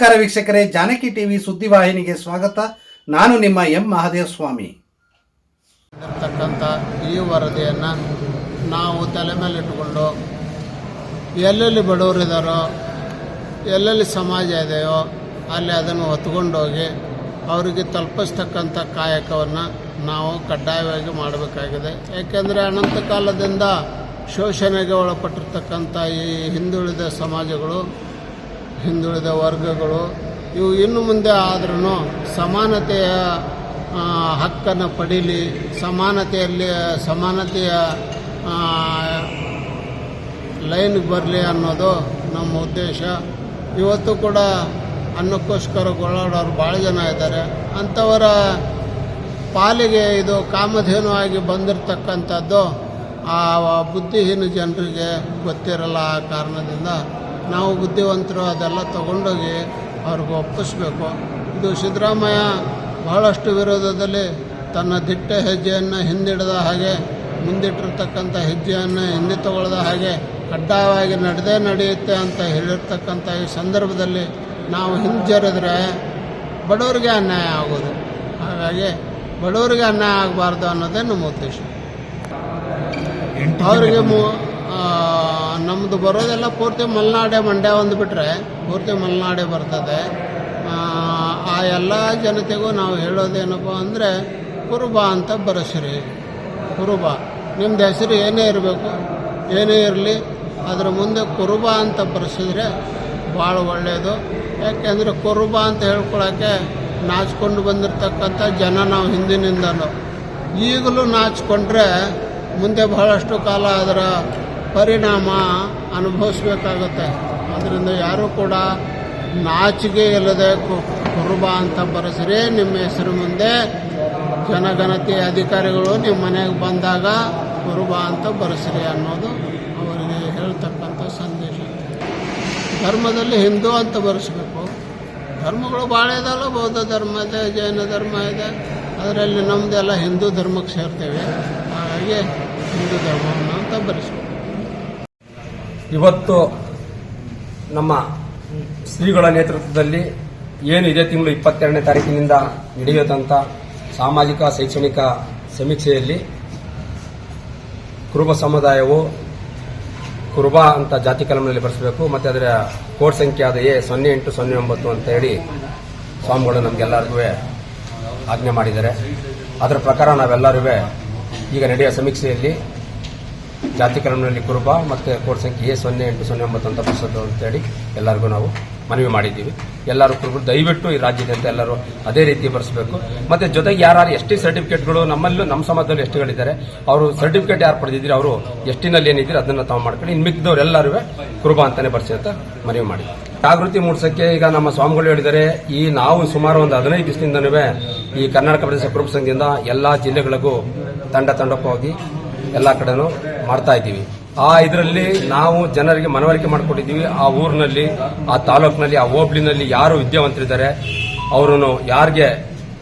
ನಮಸ್ಕಾರ ವೀಕ್ಷಕರೇ, ಜಾನಕಿ ಟಿವಿ ಸುದ್ದಿವಾಹಿನಿಗೆ ಸ್ವಾಗತ. ನಾನು ನಿಮ್ಮ ಎಂ ಮಹಾದೇವ ಸ್ವಾಮಿ ಇರ್ತಕ್ಕಂಥ ಈ ವರದಿಯನ್ನು ನಾವು ತಲೆ ಮೇಲೆ ಇಟ್ಟುಕೊಂಡು ಎಲ್ಲೆಲ್ಲಿ ಬಡವರಿದ್ದಾರೋ ಎಲ್ಲೆಲ್ಲಿ ಸಮಾಜ ಇದೆಯೋ ಅಲ್ಲಿ ಅದನ್ನು ಹೊತ್ಕೊಂಡೋಗಿ ಅವರಿಗೆ ತಲುಪಿಸ್ತಕ್ಕಂಥ ಕಾಯಕವನ್ನು ನಾವು ಕಡ್ಡಾಯವಾಗಿ ಮಾಡಬೇಕಾಗಿದೆ. ಯಾಕೆಂದರೆ ಅನಂತ ಕಾಲದಿಂದ ಶೋಷಣೆಗೆ ಒಳಪಟ್ಟಿರ್ತಕ್ಕಂಥ ಈ ಹಿಂದುಳಿದ ಸಮಾಜಗಳು ಹಿಂದುಳಿದ ವರ್ಗಗಳು, ಇವು ಇನ್ನು ಮುಂದೆ ಆದ್ರೂ ಸಮಾನತೆಯ ಹಕ್ಕನ್ನು ಪಡೀಲಿ, ಸಮಾನತೆಯಲ್ಲಿ, ಸಮಾನತೆಯ ಲೈನ್ಗೆ ಬರಲಿ ಅನ್ನೋದು ನಮ್ಮ ಉದ್ದೇಶ. ಇವತ್ತು ಕೂಡ ಅನ್ನಕ್ಕೋಸ್ಕರ ಗೋಳಾಡೋರು ಭಾಳ ಜನ ಇದ್ದಾರೆ. ಅಂಥವರ ಪಾಲಿಗೆ ಇದು ಕಾಮಧೇನು ಆಗಿ ಬಂದಿರತಕ್ಕಂಥದ್ದು, ಆ, ಬುದ್ಧಿಹೀನ ಜನರಿಗೆ ಗೊತ್ತಿರಲ್ಲ ಆ ಕಾರಣದಿಂದ ನಾವು ಬುದ್ಧಿವಂತರು ಅದೆಲ್ಲ ತಗೊಂಡೋಗಿ ಅವ್ರಿಗೆ ಒಪ್ಪಿಸ್ಬೇಕು. ಇದು ಸಿದ್ದರಾಮಯ್ಯ ಬಹಳಷ್ಟು ವಿರೋಧದಲ್ಲಿ ತನ್ನ ದಿಟ್ಟ ಹೆಜ್ಜೆಯನ್ನು ಹಿಂದಿಡದ ಹಾಗೆ ಮುಂದಿಟ್ಟಿರ್ತಕ್ಕಂಥ ಹೆಜ್ಜೆಯನ್ನು ಹಿಂದೆ ತಗೊಳ್ಳದ ಹಾಗೆ ಕಡ್ಡಾಯವಾಗಿ ನಡೆದೇ ನಡೆಯುತ್ತೆ ಅಂತ ಹೇಳಿರ್ತಕ್ಕಂಥ ಈ ಸಂದರ್ಭದಲ್ಲಿ ನಾವು ಹಿಂಜರಿದ್ರೆ ಬಡವರಿಗೆ ಅನ್ಯಾಯ ಆಗೋದು. ಹಾಗಾಗಿ ಬಡವರಿಗೆ ಅನ್ಯಾಯ ಆಗಬಾರ್ದು ಅನ್ನೋದೇ ನಮ್ಮ ಉದ್ದೇಶ. ಅವರಿಗೆ ಮು ನಮ್ಮದು ಬರೋದೆಲ್ಲ ಪೂರ್ತಿ ಮಲೆನಾಡೆ ಮಂಡ್ಯ ಒಂದು ಬಿಟ್ಟರೆ ಪೂರ್ತಿ ಮಲೆನಾಡೆ ಬರ್ತದೆ. ಆ, ಎಲ್ಲ ಜನತೆಗೂ ನಾವು ಹೇಳೋದೇನಪ್ಪ ಅಂದರೆ ಕುರುಬ ಅಂತ ಬರೆಸ್ರಿ. ಕುರುಬ. ನಿಮ್ಮದು ಹೆಸರು ಏನೇ ಇರಬೇಕು ಏನೇ ಇರಲಿ ಅದರ ಮುಂದೆ ಕುರುಬ ಅಂತ ಬರೆಸಿದ್ರೆ ಭಾಳ ಒಳ್ಳೆಯದು ಯಾಕೆಂದರೆ ಕುರುಬ ಅಂತ ಹೇಳ್ಕೊಳಕ್ಕೆ ನಾಚ್ಕೊಂಡು ಬಂದಿರತಕ್ಕಂಥ ಜನ ನಾವು ಹಿಂದಿನಿಂದಲೂ ಈಗಲೂ ನಾಚಿಕೊಂಡ್ರೆ ಮುಂದೆ ಬಹಳಷ್ಟು ಕಾಲ ಅದರ ಪರಿಣಾಮ ಅನುಭವಿಸ್ಬೇಕಾಗುತ್ತೆ. ಅದರಿಂದ ಯಾರೂ ಕೂಡ ನಾಚಿಗೆ ಇಲ್ಲದೆ ಕುರುಬ ಅಂತ ಬರೆಸ್ರಿ. ನಿಮ್ಮ ಹೆಸರು ಮುಂದೆ ಜನಗಣತಿ ಅಧಿಕಾರಿಗಳು ನಿಮ್ಮ ಮನೆಗೆ ಬಂದಾಗ ಕುರುಬ ಅಂತ ಬರೆಸ್ರಿ ಅನ್ನೋದು ಅವರಿಗೆ ಹೇಳ್ತಕ್ಕಂಥ ಸಂದೇಶ. ಧರ್ಮದಲ್ಲಿ ಹಿಂದೂ ಅಂತ ಬರೆಸ್ಬೇಕು. ಧರ್ಮಗಳು ಭಾಳ ಇದಾವಲ್ಲ ಬೌದ್ಧ ಧರ್ಮ ಇದೆ, ಜೈನ ಧರ್ಮ ಇದೆ. ಅದರಲ್ಲಿ ನಮ್ಮದೆಲ್ಲ ಹಿಂದೂ ಧರ್ಮಕ್ಕೆ ಸೇರ್ತೇವೆ. ಹಾಗಾಗಿ ಹಿಂದೂ ಧರ್ಮವನ್ನು ಅಂತ ಬರೆಸ್ಬೇಕು. ಇವತ್ತು ನಮ್ಮ ಶ್ರೀಗಳ ನೇತೃತ್ವದಲ್ಲಿ ಏನು ಇದೇ ತಿಂಗಳು ಇಪ್ಪತ್ತೆರಡನೇ ತಾರೀಕಿನಿಂದ ನಡೆಯುತ್ತಂತ ಸಾಮಾಜಿಕ, ಶೈಕ್ಷಣಿಕ ಸಮೀಕ್ಷೆಯಲ್ಲಿ ಕುರುಬ ಸಮುದಾಯವು ಕುರುಬ ಅಂತ ಜಾತಿ ಕಲಂನಲ್ಲಿ ಬರೆಸಬೇಕು, ಮತ್ತು ಅದರ ಕೋಡ್ ಸಂಖ್ಯೆ ಆದ ಎ ಸೊನ್ನೆ ಎಂಟು ಸೊನ್ನೆ ಒಂಬತ್ತು ಅಂತ ಹೇಳಿ ಸ್ವಾಮಿಗಳು ನಮಗೆಲ್ಲರಿಗೂ ಆಜ್ಞೆ ಮಾಡಿದ್ದಾರೆ. ಅದರ ಪ್ರಕಾರ ನಾವೆಲ್ಲರೂ ಈಗ ನಡೆಯುವ ಸಮೀಕ್ಷೆಯಲ್ಲಿ ಜಾತಿ ಕಲಂನಲ್ಲಿ ಕುರುಬ ಮತ್ತು ಕೋಡ್ ಸಂಖ್ಯೆ ಎ ಸೊನ್ನೆ ಎಂಟು ಸೊನ್ನೆ ಒಂಬತ್ತು ಅಂತ ಹೇಳಿ ಅಂತೇಳಿ ಎಲ್ಲರಿಗೂ ನಾವು ಮನವಿ ಮಾಡಿದ್ದೀವಿ. ಎಲ್ಲರೂ ಕುರುಬರು ದಯವಿಟ್ಟು ಈ ರಾಜ್ಯದಂತೆ ಎಲ್ಲರೂ ಅದೇ ರೀತಿ ಬರೆಸಬೇಕು. ಮತ್ತೆ ಜೊತೆಗೆ ಯಾರು ಎಸ್ ಟಿ ಸರ್ಟಿಫಿಕೇಟ್ಗಳು ನಮ್ಮಲ್ಲೂ, ನಮ್ಮ ಸಮಾಜದಲ್ಲಿ ಎಷ್ಟುಗಳಿದ್ದಾರೆ ಅವರು ಸರ್ಟಿಫಿಕೇಟ್ ಯಾರು ಪಡೆದಿದ್ದೀರಿ ಅವರು ಎಷ್ಟಿನಲ್ಲಿ ಏನಿದ್ದೀರಿ ಅದನ್ನು ತಾವು ಮಾಡ್ಕೊಂಡು ಇನ್ನು ಮಿಕ್ಕಿದವ್ರು ಎಲ್ಲರೂ ಕುರುಬ ಅಂತಲೇ ಬರ್ಸಿ ಅಂತ ಮನವಿ ಮಾಡಿ ಜಾಗೃತಿ ಮೂಡಿಸೋಕ್ಕೆ ಈಗ ನಮ್ಮ ಸ್ವಾಮಿಗಳು ಹೇಳಿದರೆ ಈ ನಾವು ಸುಮಾರು ಒಂದು ಹದಿನೈದು ದಿವಸದಿಂದನೂ ಈ ಕರ್ನಾಟಕ ಪ್ರದೇಶ ಕುರುಬ ಸಂಘದಿಂದ ಎಲ್ಲ ಜಿಲ್ಲೆಗಳಿಗೂ ತಂಡ ತಂಡಕ್ಕೆ ಹೋಗಿ ಎಲ್ಲ ಕಡೆನೂ ಮಾಡ್ತಾ ಇದ್ದೀವಿ. ಆ ಇದರಲ್ಲಿ ನಾವು ಜನರಿಗೆ ಮನವರಿಕೆ ಮಾಡಿಕೊಟ್ಟಿದ್ದೀವಿ. ಆ ಊರಿನಲ್ಲಿ, ಆ ತಾಲೂಕಿನಲ್ಲಿ, ಆ ಹೋಬ್ಳಿನಲ್ಲಿ ಯಾರು ವಿದ್ಯಾವಂತರಿದ್ದಾರೆ ಅವರನ್ನು ಯಾರಿಗೆ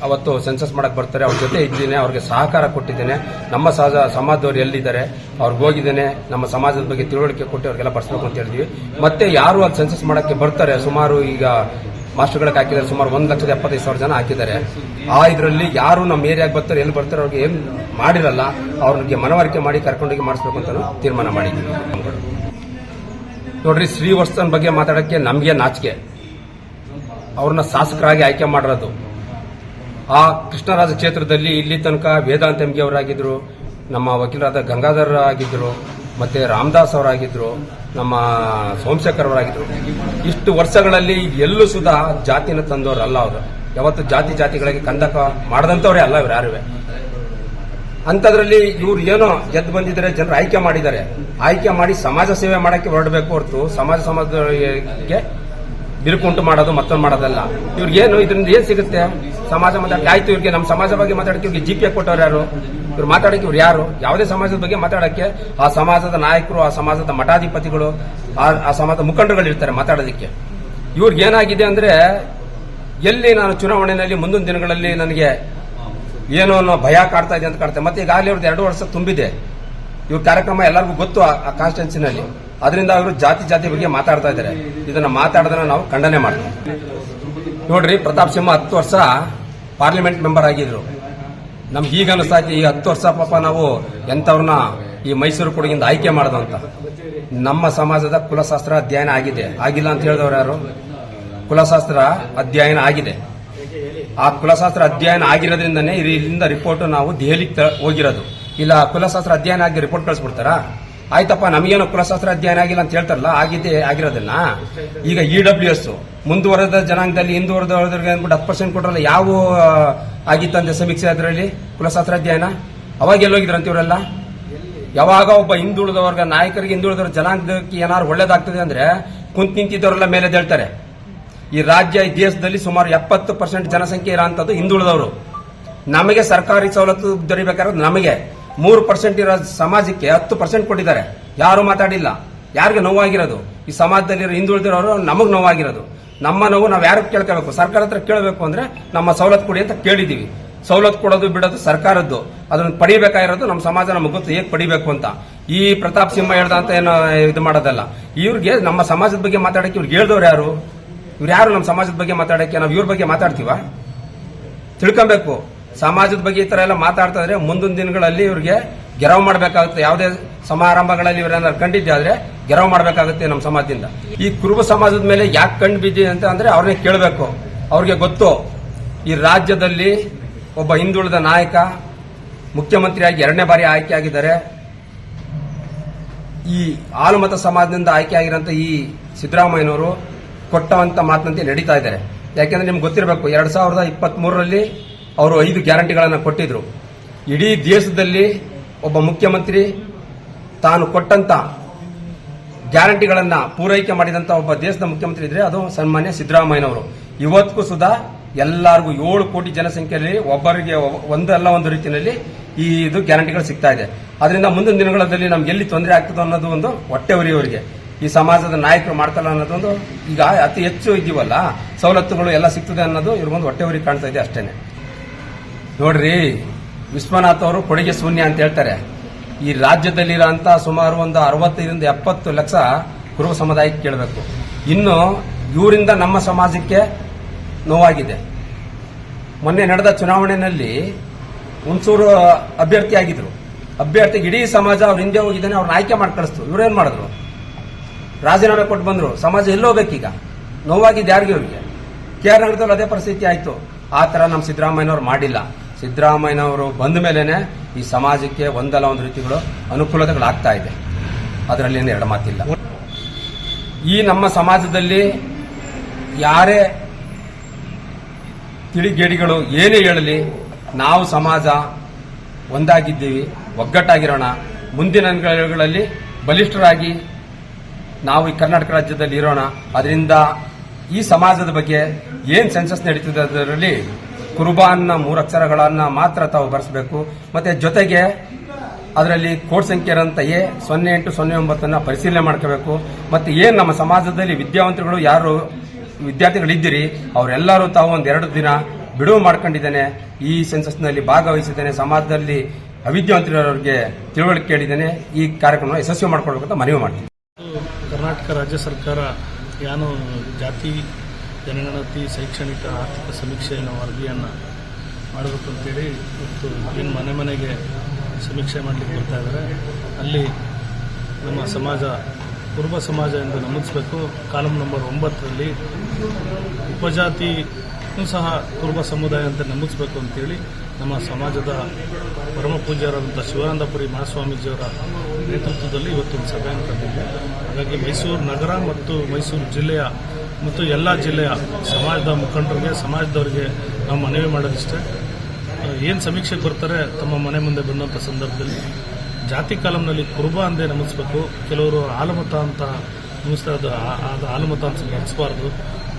ಅವತ್ತು ಸೆನ್ಸಸ್ ಮಾಡಕ್ ಬರ್ತಾರೆ, ಅವ್ರ ಜೊತೆ ಇದ್ದೀನಿ, ಅವ್ರಿಗೆ ಸಹಕಾರ ಕೊಟ್ಟಿದ್ದೇನೆ. ನಮ್ಮ ಸಹಜ ಸಮಾಜದವರು ಎಲ್ಲಿದ್ದಾರೆ, ಅವ್ರಿಗೆ ಹೋಗಿದ್ದೇನೆ, ನಮ್ಮ ಸಮಾಜದ ಬಗ್ಗೆ ತಿಳುವಳಿಕೆ ಕೊಟ್ಟು ಅವ್ರಿಗೆಲ್ಲ ಬರ್ಸ್ಬೇಕು ಅಂತ ಹೇಳಿದ್ವಿ. ಮತ್ತೆ ಯಾರು ಅದು ಸೆನ್ಸಸ್ ಮಾಡಕ್ಕೆ ಬರ್ತಾರೆ, ಸುಮಾರು ಈಗ ಮಾಸ್ಟರ್ಗಳಿಗೆ ಹಾಕಿದ್ದಾರೆ. ಸುಮಾರು ಒಂದು ಲಕ್ಷದ ಎಪ್ಪತ್ತೈದು ಸಾವಿರ ಜನ ಹಾಕಿದ್ದಾರೆ. ಆ ಇದರಲ್ಲಿ ಯಾರು ನಮ್ಮ ಏರಿಯಾಗೆ ಬರ್ತಾರೆ, ಎಲ್ಲಿ ಬರ್ತಾರೆ ಅವ್ರಿಗೆ ಏನು ಮಾಡಿರಲ್ಲ ಅವ್ರಿಗೆ ಮನವರಿಕೆ ಮಾಡಿ ಕರ್ಕೊಂಡೋಗಿ ಮಾಡಿಸ್ಬೇಕು ಅಂತ ತೀರ್ಮಾನ ಮಾಡಿದ್ದೀವಿ. ನೋಡ್ರಿ ಶ್ರೀವಸ್ತನ್ ಬಗ್ಗೆ ಮಾತಾಡೋಕ್ಕೆ ನಮಗೆ ನಾಚಿಕೆ. ಅವ್ರನ್ನ ಶಾಸಕರಾಗಿ ಆಯ್ಕೆ ಮಾಡಿರೋದು. ಆ ಕೃಷ್ಣರಾಜ ಕ್ಷೇತ್ರದಲ್ಲಿ ಇಲ್ಲಿ ತನಕ ವೇದಾಂತ ಎಂಗಿ ಅವರಾಗಿದ್ರು, ನಮ್ಮ ವಕೀಲರಾದ ಗಂಗಾಧರ್ ಆಗಿದ್ರು ಮತ್ತೆ ರಾಮದಾಸ್ ಅವರಾಗಿದ್ರು, ನಮ್ಮ ಸೋಮಶೇಖರ್ ಅವರಾಗಿದ್ರು, ಇಷ್ಟು ವರ್ಷಗಳಲ್ಲಿ ಎಲ್ಲೂ ಸುಧಾ ಜಾತಿನ ತಂದವರಲ್ಲ ಅವರು. ಯಾವತ್ತು ಜಾತಿ ಜಾತಿಗಳಿಗೆ ಕಂದಕ ಮಾಡದಂತವ್ರೆ ಅಲ್ಲ ಇವ್ರು ಯಾರುವೆ. ಅಂತದ್ರಲ್ಲಿ ಇವ್ರು ಏನೋ ಗೆದ್ದು ಬಂದಿದ್ದಾರೆ ಜನರು ಆಯ್ಕೆ ಮಾಡಿದ್ದಾರೆ. ಆಯ್ಕೆ ಮಾಡಿ ಸಮಾಜ ಸೇವೆ ಮಾಡಕ್ಕೆ ಹೊರಡಬೇಕು ಹೊರತು ಸಮಾಜ ಸಮಾಜಕ್ಕೆ ಬಿರುಕುಂಟು ಮಾಡೋದು ಮತ್ತೊಂದು ಮಾಡೋದಲ್ಲ. ಇವ್ರಿಗೆ ಏನು ಇದರಿಂದ ಏನ್ ಸಿಗುತ್ತೆ? ಸಮಾಜ ಮಾತಾಡಕ್ಕೆ ಆಯ್ತು ಇವ್ರಿಗೆ ನಮ್ಮ ಸಮಾಜ ಬಗ್ಗೆ ಇವರಿಗೆ ಜಿ ಪಿ ಕೊಟ್ಟವ್ರು ಯಾರು? ಇವ್ರು ಮಾತಾಡಕ್ಕೆ ಇವ್ರು ಯಾರು? ಯಾವುದೇ ಸಮಾಜದ ಬಗ್ಗೆ ಮಾತಾಡಕ್ಕೆ ಆ ಸಮಾಜದ ನಾಯಕರು, ಆ ಸಮಾಜದ ಮಠಾಧಿಪತಿಗಳು, ಆ- ಸಮಾಜದ ಮುಖಂಡರುಗಳು ಇರ್ತಾರೆ ಮಾತಾಡೋದಕ್ಕೆ. ಇವ್ರಿಗೆ ಏನಾಗಿದೆ ಅಂದ್ರೆ ಎಲ್ಲಿ ನಾನು ಚುನಾವಣೆಯಲ್ಲಿ ಮುಂದಿನ ದಿನಗಳಲ್ಲಿ ನನಗೆ ಏನೋ ಅನ್ನೋ ಭಯ ಕಾಡ್ತಾ ಇದೆ ಅಂತ ಕಾಡ್ತಾರೆ ಮತ್ತೆ ಈಗಾಗಲೇ ಅವ್ರದ್ದು ಎರಡು ವರ್ಷ ತುಂಬಿದೆ. ಇವ್ರ ಕಾರ್ಯಕ್ರಮ ಎಲ್ಲರಿಗೂ ಗೊತ್ತು ಆ ಕಾನ್ಸ್ಟಿಟ್ಯೂನ್ಸಿನಲ್ಲಿ ಅದರಿಂದ ಅವರು ಜಾತಿ ಜಾತಿ ಬಗ್ಗೆ ಮಾತಾಡ್ತಾ ಇದ್ದಾರೆ. ಇದನ್ನ ಮಾತಾಡೋದನ್ನ ನಾವು ಖಂಡನೆ ಮಾಡ್ತೀವಿ. ನೋಡ್ರಿ, ಪ್ರತಾಪ್ ಸಿಂಹ ಹತ್ತು ವರ್ಷ ಪಾರ್ಲಿಮೆಂಟ್ ಮೆಂಬರ್ ಆಗಿದ್ರು. ನಮ್ಗೆ ಈಗ ಅನಿಸ್ತಾ ಐತಿ, ಈ ಹತ್ತು ವರ್ಷ ಪಾಪ ನಾವು ಎಂಥವ್ರನ್ನ ಈ ಮೈಸೂರು ಕೊಡಗಿಂದ ಆಯ್ಕೆ ಮಾಡೋದು ನಮ್ಮ ಸಮಾಜದ ಕುಲಶಾಸ್ತ್ರ ಅಧ್ಯಯನ ಆಗಿದೆ. ಆಗಿಲ್ಲ ಅಂತ ಹೇಳಿದವ್ರು ಯಾರು? ಕುಲಶಾಸ್ತ್ರ ಅಧ್ಯಯನ ಆಗಿದೆ. ಆ ಕುಲಶಾಸ್ತ್ರ ಅಧ್ಯಯನ ಆಗಿರೋದ್ರಿಂದನೇ ಇಲ್ಲಿಂದ ರಿಪೋರ್ಟ್ ನಾವು ದೆಹಲಿಗೆ ಹೋಗಿರೋದು. ಇಲ್ಲ, ಕುಲಶಾಸ್ತ್ರ ಅಧ್ಯಯನ ಆಗಿ ರಿಪೋರ್ಟ್ ಕಳಿಸ್ಬಿಡ್ತಾರಾ? ಆಯ್ತಪ್ಪ, ನಮಗೇನು ಕುಲಶಾಸ್ತ್ರ ಅಧ್ಯಯನ ಆಗಿಲ್ಲ ಅಂತ ಹೇಳ್ತಾರಲ್ಲ ಆಗಿದೆ ಆಗಿರೋದಿಲ್ಲ ಈಗ ಇ ಡಬ್ಲ್ಯೂ ಎಸ್ ಮುಂದುವರೆದ ಜನಾಂಗದಲ್ಲಿ ಹಿಂದುವರೆದವ್ರಿಗೆ ಅಂದ್ಬಿಟ್ಟು ಹತ್ತು ಪರ್ಸೆಂಟ್ ಕೊಟ್ರಲ್ಲ, ಯಾವ ಆಗಿತ್ತಂತೆ ಸಮೀಕ್ಷೆ ಅದರಲ್ಲಿ? ಕುಲಶಾಸ್ತ್ರ ಅಧ್ಯಯನ? ಅವಾಗ ಎಲ್ಲೋಗಿದ್ರಂತ ಇವರೆಲ್ಲ ಯಾವಾಗ ಒಬ್ಬ ಹಿಂದುಳಿದವರ್ಗ ನಾಯಕರಿಗೆ ಹಿಂದುಳಿದ ಜನಾಂಗಕ್ಕೆ ಏನಾದ್ರು ಒಳ್ಳೇದಾಗ್ತದೆ ಅಂದ್ರೆ ಕುಂತ್ ನಿಂತಿದ್ದವರೆಲ್ಲ ಮೇಲೆ ಹೇಳ್ತಾರೆ ಈ ರಾಜ್ಯ, ಈ ದೇಶದಲ್ಲಿ ಸುಮಾರು ಎಪ್ಪತ್ತು ಪರ್ಸೆಂಟ್ ಜನಸಂಖ್ಯೆ ಇರೋಂಥದ್ದು ಹಿಂದುಳಿದವರು. ನಮಗೆ ಸರ್ಕಾರಿ ಸವಲತ್ತು ದೊರಿಬೇಕಾದ್ರೆ ನಮಗೆ. ಮೂರು ಪರ್ಸೆಂಟ್ ಇರೋ ಸಮಾಜಕ್ಕೆ ಹತ್ತು ಪರ್ಸೆಂಟ್ ಕೊಟ್ಟಿದ್ದಾರೆ. ಯಾರು ಮಾತಾಡಿಲ್ಲ. ಯಾರಿಗೆ ನೋವಾಗಿರೋದು? ಈ ಸಮಾಜದಲ್ಲಿರೋ ಹಿಂದುಳಿದಿರೋರು ನಮಗೆ ನೋವಾಗಿರೋದು. ನಮ್ಮ ನೋವು ನಾವು ಯಾರು ಕೇಳ್ಕೋಬೇಕು ಸರ್ಕಾರ ಹತ್ರ ಕೇಳಬೇಕು ಅಂದ್ರೆ ನಮ್ಮ ಸವಲತ್ತು ಕೊಡಿ ಅಂತ ಕೇಳಿದೀವಿ. ಸವಲತ್ತು ಕೊಡೋದು ಬಿಡೋದು ಸರ್ಕಾರದ್ದು. ಅದನ್ನು ಪಡಿಬೇಕಾಗಿರೋದು ನಮ್ಮ ಸಮಾಜ, ನಮಗೆ ಗೊತ್ತು ಹೇಗೆ ಪಡಿಬೇಕು ಅಂತ. ಈ ಪ್ರತಾಪ್ ಸಿಂಹ ಹೇಳ್ದ ಅಂತ ಏನೋ ಇದು ಮಾಡೋದಲ್ಲ. ಇವ್ರಿಗೆ ನಮ್ಮ ಸಮಾಜದ ಬಗ್ಗೆ ಮಾತಾಡಕ್ಕೆ ಇವ್ರಿಗೆ ಹೇಳ್ದವ್ರು ಯಾರು? ಇವ್ರು ಯಾರು ನಮ್ಮ ಸಮಾಜದ ಬಗ್ಗೆ ಮಾತಾಡಕ್ಕೆ? ನಾವು ಇವ್ರ ಬಗ್ಗೆ ಮಾತಾಡ್ತೀವ? ತಿಳ್ಕೊಬೇಕು ಸಮಾಜದ ಬಗ್ಗೆ ಈ ತರ ಎಲ್ಲ ಮಾತಾಡ್ತಾ ಇದ್ರೆ ಮುಂದಿನ ದಿನಗಳಲ್ಲಿ ಇವ್ರಿಗೆ ಗೆರವು ಮಾಡಬೇಕಾಗುತ್ತೆ. ಯಾವುದೇ ಸಮಾರಂಭಗಳಲ್ಲಿ ಇವ್ರೇನಾದ್ರು ಕಂಡಿದ್ದಾದ್ರೆ ಗೆರವು ಮಾಡಬೇಕಾಗುತ್ತೆ ನಮ್ಮ ಸಮಾಜದಿಂದ. ಈ ಕುರುಬ ಸಮಾಜದ ಮೇಲೆ ಯಾಕೆ ಕಂಡು ಬಿದ್ದಿ ಅಂತ ಅಂದ್ರೆ ಅವ್ರನ್ನೇ ಕೇಳಬೇಕು. ಅವ್ರಿಗೆ ಗೊತ್ತು. ಈ ರಾಜ್ಯದಲ್ಲಿ ಒಬ್ಬ ಹಿಂದುಳಿದ ನಾಯಕ, ಮುಖ್ಯಮಂತ್ರಿಯಾಗಿ ಎರಡನೇ ಬಾರಿ ಆಯ್ಕೆಯಾಗಿದ್ದಾರೆ. ಈ ಆಲುಮತ ಸಮಾಜದಿಂದ ಆಯ್ಕೆ ಆಗಿರೋಂಥ ಈ ಸಿದ್ದರಾಮಯ್ಯನವರು ಕೊಟ್ಟವಂತ ಮಾತಿನಂತೆ ನಡೀತಾ ಇದ್ದಾರೆ. ಯಾಕೆಂದ್ರೆ ನಿಮ್ಗೆ ಗೊತ್ತಿರಬೇಕು, ಎರಡ್ ಸಾವಿರದ ಇಪ್ಪತ್ತ್ ಮೂರರಲ್ಲಿ ಅವರು ಐದು ಗ್ಯಾರಂಟಿಗಳನ್ನು ಕೊಟ್ಟಿದ್ರು. ಇಡೀ ದೇಶದಲ್ಲಿ ಒಬ್ಬ ಮುಖ್ಯಮಂತ್ರಿ ತಾನು ಕೊಟ್ಟಂತ ಗ್ಯಾರಂಟಿಗಳನ್ನು ಪೂರೈಕೆ ಮಾಡಿದಂತ ಒಬ್ಬ ದೇಶದ ಮುಖ್ಯಮಂತ್ರಿ ಇದ್ರೆ ಅದು ಸನ್ಮಾನ್ಯ ಸಿದ್ದರಾಮಯ್ಯನವರು. ಇವತ್ತಿಗೂ ಸುದಾ ಎಲ್ಲರಿಗೂ ಏಳು ಕೋಟಿ ಜನಸಂಖ್ಯೆಯಲ್ಲಿ ಒಬ್ಬರಿಗೆ ಒಂದಲ್ಲ ಒಂದು ರೀತಿಯಲ್ಲಿ ಈ ಇದು ಗ್ಯಾರಂಟಿಗಳು ಸಿಗ್ತಾ ಇದೆ. ಅದರಿಂದ ಮುಂದಿನ ದಿನಗಳಲ್ಲಿ ನಮ್ಗೆ ಎಲ್ಲಿ ತೊಂದರೆ ಆಗ್ತದೆ ಅನ್ನೋದು ಒಂದು ಹೊಟ್ಟೆ ಉರಿಯವರಿಗೆ ಈ ಸಮಾಜದ ನಾಯಕರು ಮಾಡ್ತಾರ ಅನ್ನೋದೊಂದು ಈಗ ಅತಿ ಹೆಚ್ಚು ಇದೀವಲ್ಲ, ಸವಲತ್ತುಗಳು ಎಲ್ಲ ಸಿಗ್ತದೆ ಅನ್ನೋದು ಇವ್ರಿಗೊಂದು ಹೊಟ್ಟೆ ಉರಿ ಕಾಣ್ತಾ ಇದೆ ಅಷ್ಟೇನೆ. ನೋಡ್ರಿ, ವಿಶ್ವನಾಥ್ ಅವರು ಕೊಡುಗೆ ಶೂನ್ಯ ಅಂತ ಹೇಳ್ತಾರೆ. ಈ ರಾಜ್ಯದಲ್ಲಿರೋಂಥ ಸುಮಾರು ಒಂದು ಅರವತ್ತರಿಂದ ಎಪ್ಪತ್ತು ಲಕ್ಷ ಕುರುಬ ಸಮುದಾಯಕ್ಕೆ ಕೇಳಬೇಕು. ಇನ್ನು ಇವರಿಂದ ನಮ್ಮ ಸಮಾಜಕ್ಕೆ ನೋವಾಗಿದೆ. ಮೊನ್ನೆ ನಡೆದ ಚುನಾವಣೆಯಲ್ಲಿ ಹುಣಸೂರು ಅಭ್ಯರ್ಥಿ ಆಗಿದ್ರು. ಅಭ್ಯರ್ಥಿಗೆ ಇಡೀ ಸಮಾಜ ಅವ್ರ ಹಿಂದೆ ಹೋಗಿದ್ದಾನೆ, ಅವ್ರನ್ನ ಆಯ್ಕೆ ಮಾಡಿ ಕಳಿಸ್ತು. ಇವ್ರೇನ್ ಮಾಡಿದ್ರು? ರಾಜೀನಾಮೆ ಕೊಟ್ಟು ಬಂದ್ರು. ಸಮಾಜ ಎಲ್ಲೋಗ್ಬೇಕೀಗ ನೋವಾಗಿದ್ದು ಯಾರಿಗೆ ಅವ್ರಿಗೆ? ಕೆ ಆರ್ ನಗರದಲ್ಲಿ ಅದೇ ಪರಿಸ್ಥಿತಿ ಆಯ್ತು. ಆ ತರ ನಮ್ಮ ಸಿದ್ದರಾಮಯ್ಯನವ್ರು ಮಾಡಿಲ್ಲ. ಸಿದ್ದರಾಮಯ್ಯನವರು ಬಂದ ಮೇಲೆನೆ ಈ ಸಮಾಜಕ್ಕೆ ಒಂದಲ್ಲ ಒಂದು ರೀತಿಗಳು ಅನುಕೂಲತೆಗಳಾಗ್ತಾ ಇದೆ. ಅದರಲ್ಲಿ ಏನು ಎರಡು ಮಾತಿಲ್ಲ. ಈ ನಮ್ಮ ಸಮಾಜದಲ್ಲಿ ಯಾರೇ ತಿಳಿಗೇಡಿಗಳು ಏನೇ ಹೇಳಲಿ, ನಾವು ಸಮಾಜ ಒಂದಾಗಿದ್ದೀವಿ, ಒಗ್ಗಟ್ಟಾಗಿರೋಣ. ಮುಂದಿನ ಗಳಲ್ಲಿ ಬಲಿಷ್ಠರಾಗಿ ನಾವು ಈ ಕರ್ನಾಟಕ ರಾಜ್ಯದಲ್ಲಿ ಇರೋಣ. ಅದರಿಂದ ಈ ಸಮಾಜದ ಬಗ್ಗೆ ಏನು ಸೆನ್ಸಸ್ ನಡೀತಿದೆ ಅದರಲ್ಲಿ ಕುರುಬಾನ್ನ ಮೂರಕ್ಷರಗಳನ್ನು ಮಾತ್ರ ತಾವು ಬರೆಸಬೇಕು. ಮತ್ತೆ ಜೊತೆಗೆ ಅದರಲ್ಲಿ ಕೋಡ್ ಸಂಖ್ಯೆ ಅಂತ ಎ ಸೊನ್ನೆ ಎಂಟು ಸೊನ್ನೆ ಒಂಬತ್ತನ್ನು ಪರಿಶೀಲನೆ ಮಾಡ್ಕೋಬೇಕು. ಮತ್ತೆ ಏನು ನಮ್ಮ ಸಮಾಜದಲ್ಲಿ ವಿದ್ಯಾವಂತರುಗಳು ಯಾರು ವಿದ್ಯಾರ್ಥಿಗಳಿದ್ದೀರಿ, ಅವರೆಲ್ಲರೂ ತಾವು ಒಂದ್ ಎರಡು ದಿನ ಬಿಡುವು ಮಾಡ್ಕೊಂಡಿದ್ದೇನೆ. ಈ ಸೆನ್ಸಸ್ನಲ್ಲಿ ಭಾಗವಹಿಸಿದ್ದೇನೆ. ಸಮಾಜದಲ್ಲಿ ಅವಿದ್ಯಾವಂತರವರಿಗೆ ತಿಳುವಳಿಕೆ ಕೇಳಿದ್ದೇನೆ. ಈ ಕಾರ್ಯಕ್ರಮ ಯಶಸ್ವಿ ಮಾಡ್ಕೊಳ್ಬೇಕಂತ ಮನವಿ ಮಾಡ್ತೀನಿ. ಕರ್ನಾಟಕ ರಾಜ್ಯ ಸರ್ಕಾರ ಏನು ಜಾತಿ ಜನಗಣತಿ ಶೈಕ್ಷಣಿಕ, ಆರ್ಥಿಕ ಸಮೀಕ್ಷೆಯನ್ನು ವರದಿಯನ್ನು ಮಾಡಬೇಕು ಅಂತೇಳಿ ಇವತ್ತು ಏನು ಮನೆ ಮನೆಗೆ ಸಮೀಕ್ಷೆ ಮಾಡಲಿಕ್ಕೆ ಬರ್ತಾ ಇದ್ದಾರೆ ಅಲ್ಲಿ ನಮ್ಮ ಸಮಾಜ ಕುರುಬ ಸಮಾಜ ಎಂದು ನಮೂದಿಸಬೇಕು. ಕಾಲಂ ನಂಬರ್ ಒಂಬತ್ತರಲ್ಲಿ ಉಪಜಾತಿ ಸಹ ಕುರುಬ ಸಮುದಾಯ ಅಂತ ನಮೂದಿಸಬೇಕು ಅಂತೇಳಿ ನಮ್ಮ ಸಮಾಜದ ಪರಮ ಪೂಜ್ಯರಾದಂಥ ಶಿವಾನಂದಪುರಿ ಮಹಾಸ್ವಾಮೀಜಿಯವರ ನೇತೃತ್ವದಲ್ಲಿ ಇವತ್ತೊಂದು ಸಭೆಯನ್ನು ಕರೆದಿದ್ದೆ. ಹಾಗಾಗಿ ಮೈಸೂರು ನಗರ ಮತ್ತು ಮೈಸೂರು ಜಿಲ್ಲೆಯ ಮತ್ತು ಎಲ್ಲ ಜಿಲ್ಲೆಯ ಸಮಾಜದ ಮುಖಂಡರಿಗೆ, ಸಮಾಜದವರಿಗೆ ನಾವು ಮನವಿ ಮಾಡೋದಿಷ್ಟೇ. ಏನು ಸಮೀಕ್ಷೆಗೆ ಬರ್ತಾರೆ ತಮ್ಮ ಮನೆ ಮುಂದೆ ಬಂದಂಥ ಸಂದರ್ಭದಲ್ಲಿ? ಜಾತಿ ಕಾಲಂನಲ್ಲಿ ಕುರುಬ ಅಂದೇ ನಮಿಸ್ಬೇಕು. ಕೆಲವರು ಆಲಮತ ಅಂತ ನಮಿಸ್ತಾ ಅದು ಆಲಮತ ಅಂತ ನಡೆಸಬಾರ್ದು.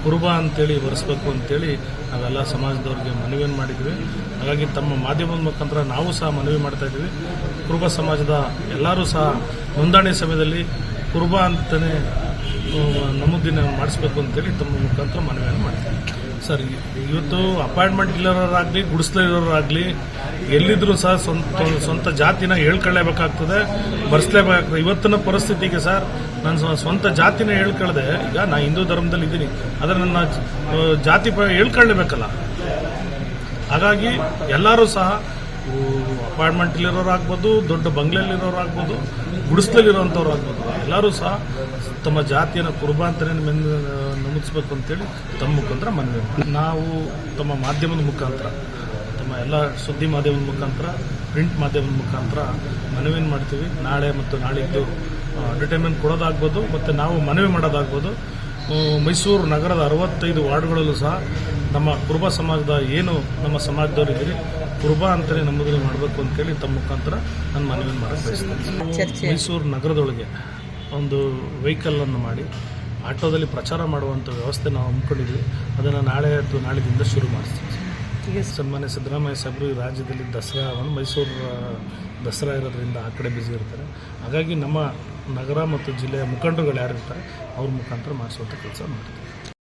ಕುರುಬ ಅಂತೇಳಿ ಬರೆಸ್ಬೇಕು ಅಂತೇಳಿ ನಾವೆಲ್ಲ ಸಮಾಜದವ್ರಿಗೆ ಮನವಿಯನ್ನು ಮಾಡಿದ್ವಿ. ಹಾಗಾಗಿ ತಮ್ಮ ಮಾಧ್ಯಮದ ಮುಖಾಂತರ ನಾವು ಸಹ ಮನವಿ ಮಾಡ್ತಾ ಇದ್ದೀವಿ. ಕುರುಬ ಸಮಾಜದ ಎಲ್ಲರೂ ಸಹ ನೋಂದಣಿ ಸಮಯದಲ್ಲಿ ಕುರುಬ ಅಂತಲೇ ನಮೂದಿನ ಮಾಡಿಸ್ಬೇಕು ಅಂತೇಳಿ ತಮ್ಮ ಮುಖಾಂತರ ಮನವಿಯನ್ನು ಮಾಡ್ತೀವಿ. ಸರ್, ಇವತ್ತು ಅಪಾಯಿಂಟ್ಮೆಂಟ್ ಇರೋರಾಗಲಿ ಗುಡಿಸ್ಲಿರೋರಾಗಲಿ, ಎಲ್ಲಿದ್ರು ಸಹ ಸ್ವಂತ ಸ್ವಂತ ಜಾತಿನ ಹೇಳ್ಕೊಳ್ಳೇಬೇಕಾಗ್ತದೆ, ಬರ್ಸ್ಲೇಬೇಕಾಗ್ತದೆ. ಇವತ್ತಿನ ಪರಿಸ್ಥಿತಿಗೆ ಸರ್, ನಾನು ಸ್ವ- ಸ್ವಂತ ಜಾತಿನ ಹೇಳ್ಕೊಳ್ಳದೆ ಈಗ ನಾ ಹಿಂದೂ ಧರ್ಮದಲ್ಲಿ ಇದ್ದೀನಿ. ಆದರೆ ನನ್ನ ಜಾತಿ ಹೇಳ್ಕೊಳ್ಳೇಬೇಕಲ್ಲ. ಹಾಗಾಗಿ ಎಲ್ಲರೂ ಸಹ ಅಪಾರ್ಟ್ಮೆಂಟ್ ಇರೋರಾಗ್ಬೋದು ದೊಡ್ಡ ಬಂಗ್ಲೆಯಲ್ಲಿರೋರಾಗ್ಬೋದು ಗುಡಿಸ್ಲಲ್ಲಿರೋಂಥವ್ರು ಆಗ್ಬೋದು. ಎಲ್ಲರೂ ಸಹ ತಮ್ಮ ಜಾತಿಯನ್ನು ಕುರುಬಾಂತರನ್ನು ಮೆನ್, ನಮೂದಿಸ್ಬೇಕು ಅಂತೇಳಿ ತಮ್ಮ ಮುಖಾಂತರ ಮನವಿ ನಾವು ತಮ್ಮ ಮಾಧ್ಯಮದ ಮುಖಾಂತರ, ತಮ್ಮ ಎಲ್ಲ ಸುದ್ದಿ ಮಾಧ್ಯಮದ ಮುಖಾಂತರ, ಪ್ರಿಂಟ್ ಮಾಧ್ಯಮದ ಮುಖಾಂತರ ಮನವಿಯನ್ನು ಮಾಡ್ತೀವಿ. ನಾಳೆ ಮತ್ತು ನಾಳಿದ್ದು ಅಡ್ವರ್ಟೈಸ್ಮೆಂಟ್ ಕೊಡೋದಾಗ್ಬೋದು ಮತ್ತು ನಾವು ಮನವಿ ಮಾಡೋದಾಗ್ಬೋದು. ಮೈಸೂರು ನಗರದ ಅರವತ್ತೈದು ವಾರ್ಡ್ಗಳಲ್ಲೂ ಸಹ ನಮ್ಮ ಕುರುಬ ಸಮಾಜದ ಏನು ನಮ್ಮ ಸಮಾಜದವ್ರು ಇದ್ದೀರಿ ಕುರುಬ ಅಂತಲೇ ನಮ್ಮದನ್ನು ಮಾಡಬೇಕು ಅಂತೇಳಿ ತಮ್ಮ ಮುಖಾಂತರ ನಾನು ಮನವಿಯನ್ನು ಮಾಡಕ್ಕೆ ಬಯಸ್ತೇನೆ. ಮೈಸೂರು ನಗರದೊಳಗೆ ಒಂದು ವೆಹಿಕಲನ್ನು ಮಾಡಿ ಆಟೋದಲ್ಲಿ ಪ್ರಚಾರ ಮಾಡುವಂಥ ವ್ಯವಸ್ಥೆ ನಾವು ಹಮ್ಮಿಕೊಂಡಿದ್ವಿ. ಅದನ್ನು ನಾಳೆ ಅಥವಾ ನಾಳೆದಿಂದ ಶುರು ಮಾಡಿಸ್ತೀವಿ. ಸನ್ಮಾನ್ಯ ಸಿದ್ದರಾಮಯ್ಯ ಸಾಹೇಬರು ಈ ರಾಜ್ಯದಲ್ಲಿ ದಸರಾವನ್ನು ಮೈಸೂರು ದಸರಾ ಇರೋದ್ರಿಂದ ಆ ಕಡೆ ಬ್ಯುಸಿ ಇರ್ತಾರೆ. ಹಾಗಾಗಿ ನಮ್ಮ ನಗರ ಮತ್ತು ಜಿಲ್ಲೆಯ ಮುಖಂಡರುಗಳು ಯಾರಿರ್ತಾರೆ ಅವ್ರ ಮುಖಾಂತರ ಮಾಡಿಸುವಂಥ ಕೆಲಸ ಮಾಡ್ತೀವಿ.